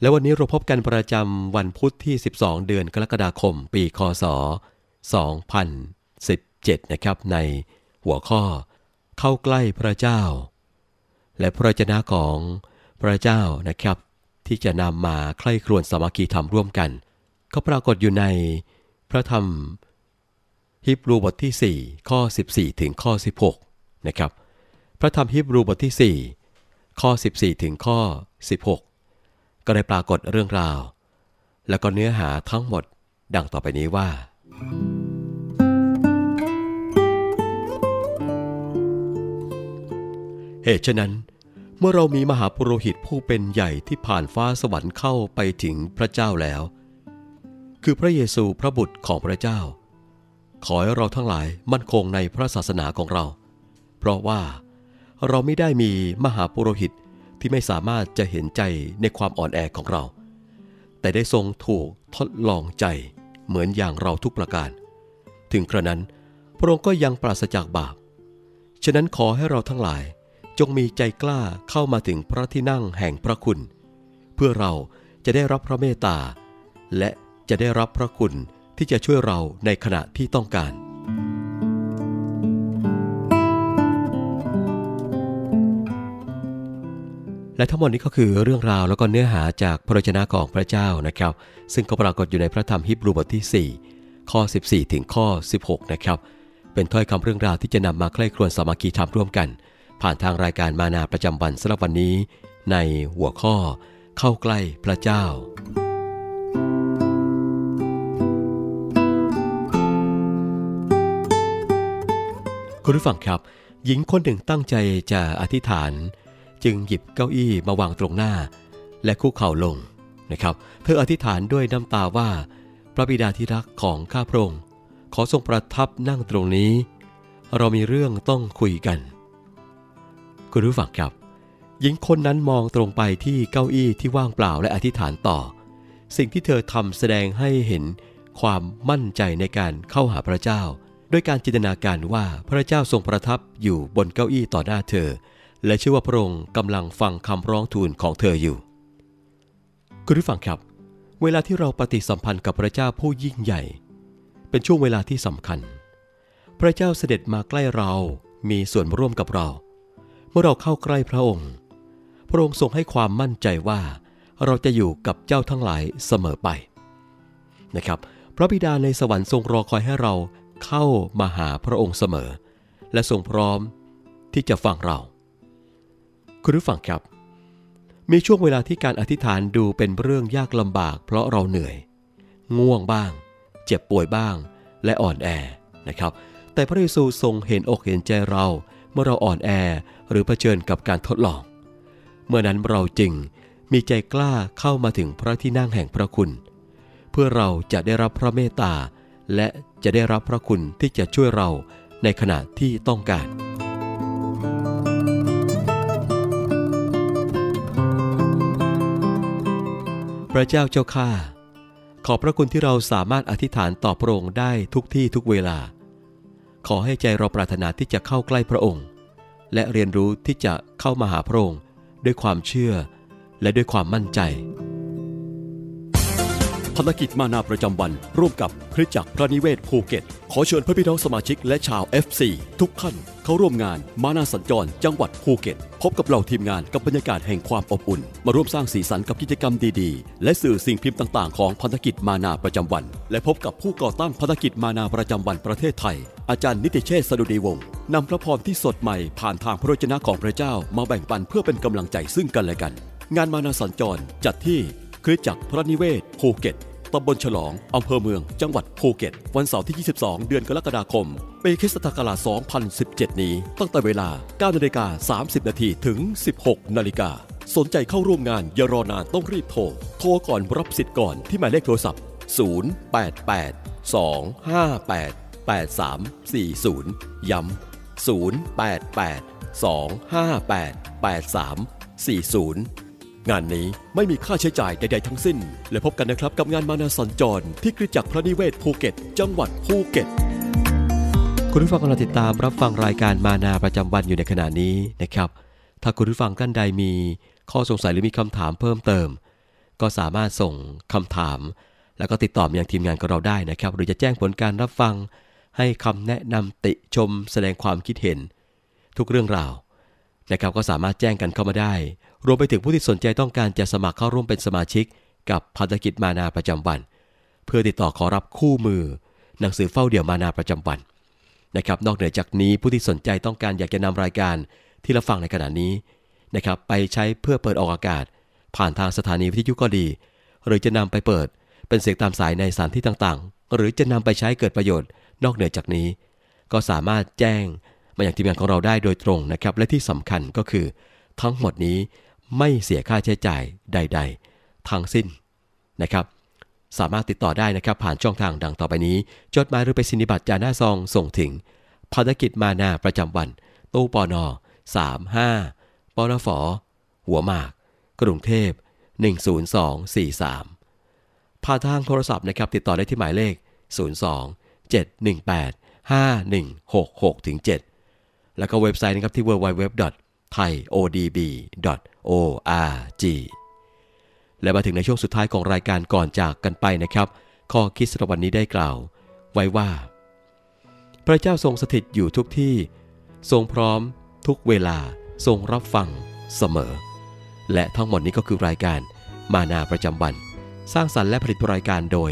และวันนี้เราพบกันประจำวันพุธที่ 12 เดือนกรกฎาคม ปีคศ 2017 นะครับ ในหัวข้อเข้าใกล้พระเจ้า และพระวจนะของพระเจ้านะครับ ที่จะนำมาใคร่ครวญสามัคคีธรรมร่วมกัน ก็ปรากฏอยู่ในพระธรรมฮิบรูบทที่ 4 ข้อ 14 ถึงข้อ 16 นะครับ พระธรรมฮิบรูบทที่ 4 ข้อ 14 ถึงข้อ 16 ก็ได้ปรากฏเรื่องราว แล้วก็เนื้อหาทั้งหมดดังต่อไปนี้ว่า เหตุฉะนั้น เมื่อเรามีมหาปุโรหิตผู้เป็นใหญ่ที่ผ่านฟ้าสวรรค์เข้าไปถึงพระเจ้าแล้วคือพระเยซูพระบุตรของพระเจ้า ขอให้เราทั้งหลายมั่นคงในพระศาสนาของเรา เพราะว่าเราไม่ได้มีมหาปุโรหิต ที่ไม่สามารถจะเห็นใจในความอ่อนแอของเรา แต่ได้ทรงถูกทดลองใจเหมือนอย่างเราทุกประการ ถึงกระนั้นพระองค์ก็ยังปราศจากบาป ฉะนั้นขอให้เราทั้งหลายจงมีใจกล้าเข้ามาถึงพระที่นั่งแห่งพระคุณ เพื่อเราจะได้รับพระเมตตา และจะได้รับพระคุณที่จะช่วยเราในขณะที่ต้องการ และทั้งหมดนี้ก็คือเรื่องราวแล้วก็เนื้อหาจากพระวจนะของพระเจ้านะครับ ซึ่งก็ปรากฏอยู่ในพระธรรมฮิบรูบทที่ 4 ข้อ 14 ถึงข้อ 16 นะครับ เป็นถ้อยคำเรื่องราวที่จะนำมาใกล้ครวญสามัคคีธรรมร่วมกัน ผ่านทางรายการมานาประจำวันสำหรับวันนี้ ในหัวข้อ เข้าใกล้พระเจ้า คุณผู้ฟังครับ หญิงคนหนึ่งตั้งใจจะอธิษฐาน จึงหยิบเก้าอี้มาวางตรงหน้า และคุกเข่าลงนะครับ เธออธิษฐานด้วยน้ำตาว่า พระบิดาที่รักของข้าพระองค์ขอทรงประทับนั่งตรงนี้ เรามีเรื่องต้องคุยกัน คุณผู้ฟังครับหญิงคนนั้นมองตรงไปที่เก้าอี้ที่ว่างเปล่าและอธิษฐานต่อ สิ่งที่เธอทำแสดงให้เห็นความมั่นใจในการเข้าหาพระเจ้า ด้วยการจินตนาการว่าพระเจ้าทรงประทับอยู่บนเก้าอี้ต่อหน้าเธอ และเชื่อว่าพระองค์กำลังฟังคำร้องทูลของเธออยู่ คุณผู้ฟังครับ เวลาที่เราปฏิสัมพันธ์กับพระเจ้าผู้ยิ่งใหญ่ เป็นช่วงเวลาที่สำคัญ พระเจ้าเสด็จมาใกล้เรามีส่วนร่วมกับเรา เมื่อเราเข้าใกล้พระองค์ พระองค์ทรงให้ความมั่นใจว่าเราจะอยู่กับเจ้าทั้งหลายเสมอไปนะครับ พระบิดาในสวรรค์ทรงรอคอยให้เราเข้ามาหาพระองค์เสมอ และทรงพร้อมที่จะฟังเรา คุณผู้ฟังครับ มีช่วงเวลาที่การอธิษฐานดูเป็นเรื่องยากลำบาก เพราะเราเหนื่อย ง่วงบ้าง เจ็บป่วยบ้าง และอ่อนแอนะครับ แต่พระเยซูทรงเห็นอกเห็นใจเรา เมื่อเราอ่อนแอหรือเผชิญกับการทดลอง เมื่อนั้นเราจึงมีใจกล้าเข้ามาถึงพระที่นั่งแห่งพระคุณ เพื่อเราจะได้รับพระเมตตาและจะได้รับพระคุณที่จะช่วยเราในขณะที่ต้องการ ระเจ้าเจ้าข้าขอบพระคุณที่เราสามารถอธิษฐานต่อพระองค์ได้ทุกที่ทุกเวลา ขอให้ใจเราปรารถนาที่จะเข้าใกล้พระองค์ และเรียนรู้ที่จะเข้ามาหาพระองค์ด้วยความเชื่อและด้วยความมั่นใจ ภารกิจมานาประจำวัน ร่วมกับคริจักรพระนิเวศภูเก็ต ขอเชิญพระพี่น้องสมาชิกและชาว FC ทุกท่านเข้าร่วมงานมานาสัญจร จังหวัดภูเก็ต พบกับเราทีมงานกับบรรยากาศแห่งความอบอุ่น มาร่วมสร้างสีสันกับกิจกรรมดีๆ และสื่อสิ่งพิมพ์ต่างๆ ของพันธกิจมานาประจำวัน และพบกับผู้ก่อตั้งพันธกิจมานาประจำวันประเทศไทย อาจารย์นิติเชษฐ์สดุดีวงศ์นำพระพรที่สดใหม่ผ่านทางพระวจนะของพระเจ้า มาแบ่งปันเพื่อเป็นกำลังใจซึ่งกันและกัน งานมานาสัญจรจัดที่คริสจักรพระนิเวศภูเก็ต ตำบลฉลอง อำเภอเมือง จังหวัดภูเก็ต วันเสาร์ที่ 22 เดือนกรกฎาคม ปีคริสตศักราช2017 นี้ ตั้งแต่เวลา 9นาฬิกา30 นาทีถึง 16 นาฬิกา สนใจเข้าร่วมงานอย่ารอนานต้องรีบโทร โทรก่อนรับสิทธิ์ก่อนที่หมายเลขโทรศัพท์ 088 258 8340 ย้ำ088 258 8340 งานนี้ไม่มีค่าใช้จ่ายใด ๆ ทั้งสิ้น และพบกันนะครับกับงานมานาสัญจร ที่คริจักพระนิเวศภูเก็ต จังหวัดภูเก็ต คุณผู้ฟังกำลังติดตามรับฟังรายการมานาประจำวันอยู่ในขณะนี้นะครับ ถ้าคุณผู้ฟังท่านใดมีข้อสงสัยหรือมีคำถามเพิ่มเติม ก็สามารถส่งคำถาม แล้วก็ติดต่อมายังทีมงานของเราได้นะครับ หรือจะแจ้งผลการรับฟัง ให้คำแนะนำติชม แสดงความคิดเห็น ทุกเรื่องราวนะครับก็สามารถแจ้งกันเข้ามาได้ รวมไปถึงผู้ที่สนใจต้องการจะสมัครเข้าร่วมเป็นสมาชิก กับพันธกิจมานาประจำวัน เพื่อติดต่อขอรับคู่มือ หนังสือเฝ้าเดี่ยวมานาประจำวันนะครับนอกเหนือจากนี้ผู้ที่สนใจต้องการอยากจะนำรายการที่เราฟังในขณะนี้นะครับไปใช้เพื่อเปิดออกอากาศ ผ่านทางสถานีวิทยุก็ดี หรือจะนำไปเปิด เป็นเสียงตามสายในสถานที่ต่างๆ หรือจะนำไปใช้เกิดประโยชน์ นอกเหนือจากนี้ ก็สามารถแจ้งมาอย่างทีมงานของเราได้โดยตรงนะครับและที่สำคัญก็คือ ทั้งหมดนี้ ไม่เสียค่าใช้จ่ายใด ๆ ทั้งสิ้นนะครับ สามารถติดต่อได้นะครับ ผ่านช่องทางดังต่อไปนี้ จดหมายหรือไปสินิบัตรจาหน้าซองส่งถึงภารกิจมานาประจำวัน ตู้ปอนอ35ปอนฟหัวหมาก กรุงเทพ 10243 ผ่านทางโทรศัพท์นะครับ ติดต่อได้ที่หมายเลข 02 718 5166ถึง7แล้วก็เว็บไซต์นะครับที่ thaiodb.org และมาถึงในช่วงสุดท้ายของรายการก่อนจากกันไปนะครับ ข้อคิดสำหรับวันนี้ได้กล่าว ไว้ว่า พระเจ้าทรงสถิตอยู่ทุกที่ ทรงพร้อม ทุกเวลาทรงรับฟังเสมอ และทั้งหมดนี้ก็คือรายการมานาประจำวัน สร้างสรรค์และผลิตรายการโดย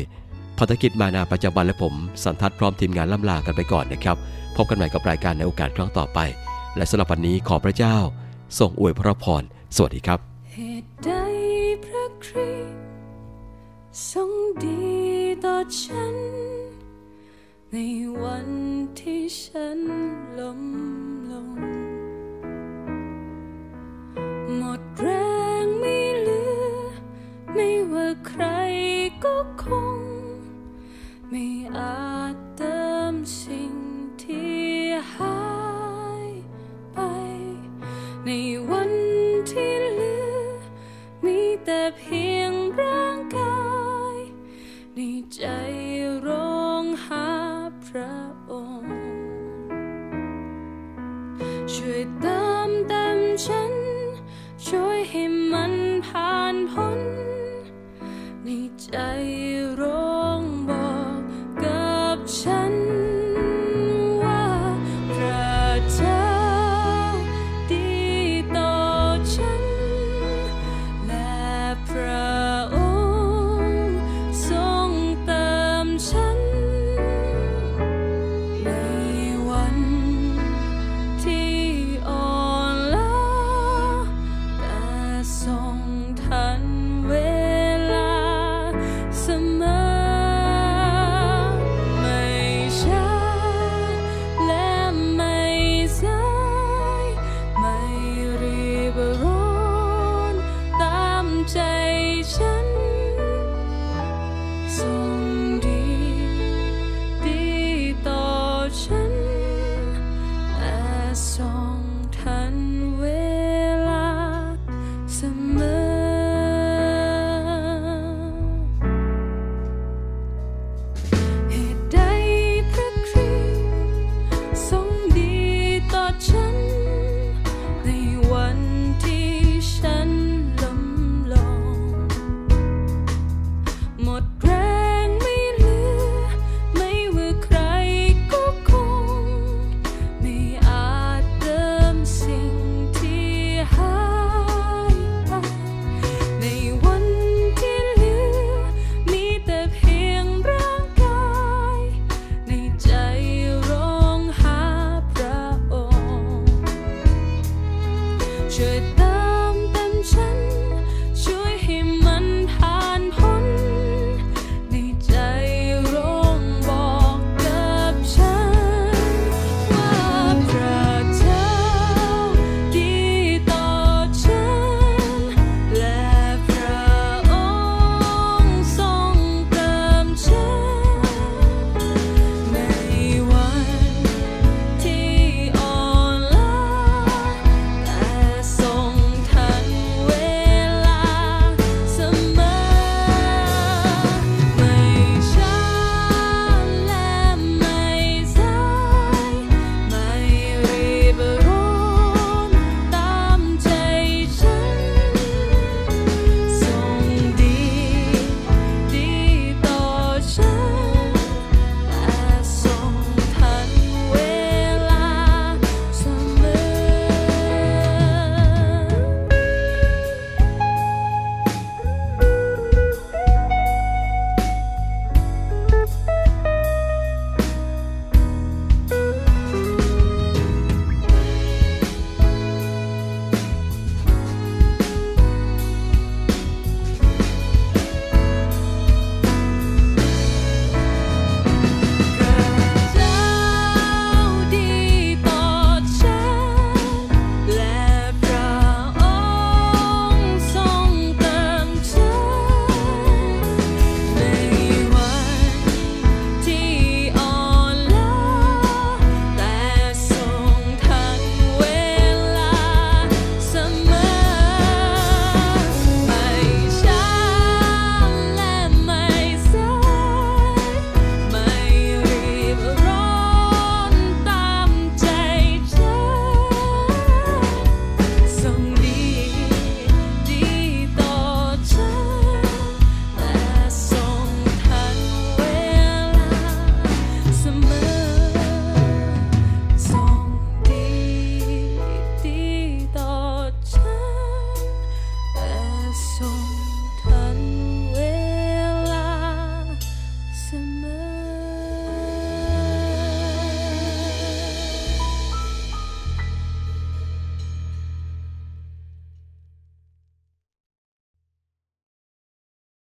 พัฒกิจมานาประจำวันและผม สันทัดพร้อมทีมงานล่ำลากันไปก่อนนะครับ พบกันใหม่กับรายการในโอกาสครั้งต่อไป และสำหรับวันนี้ขอพระเจ้าทรงอวยพระพร สวัสดีครับ เหตุใดพระคริสต์ทรงดีต่อฉัน ในวันที่ฉันล้ม ในวันที่เหลือมีแต่เพียงรั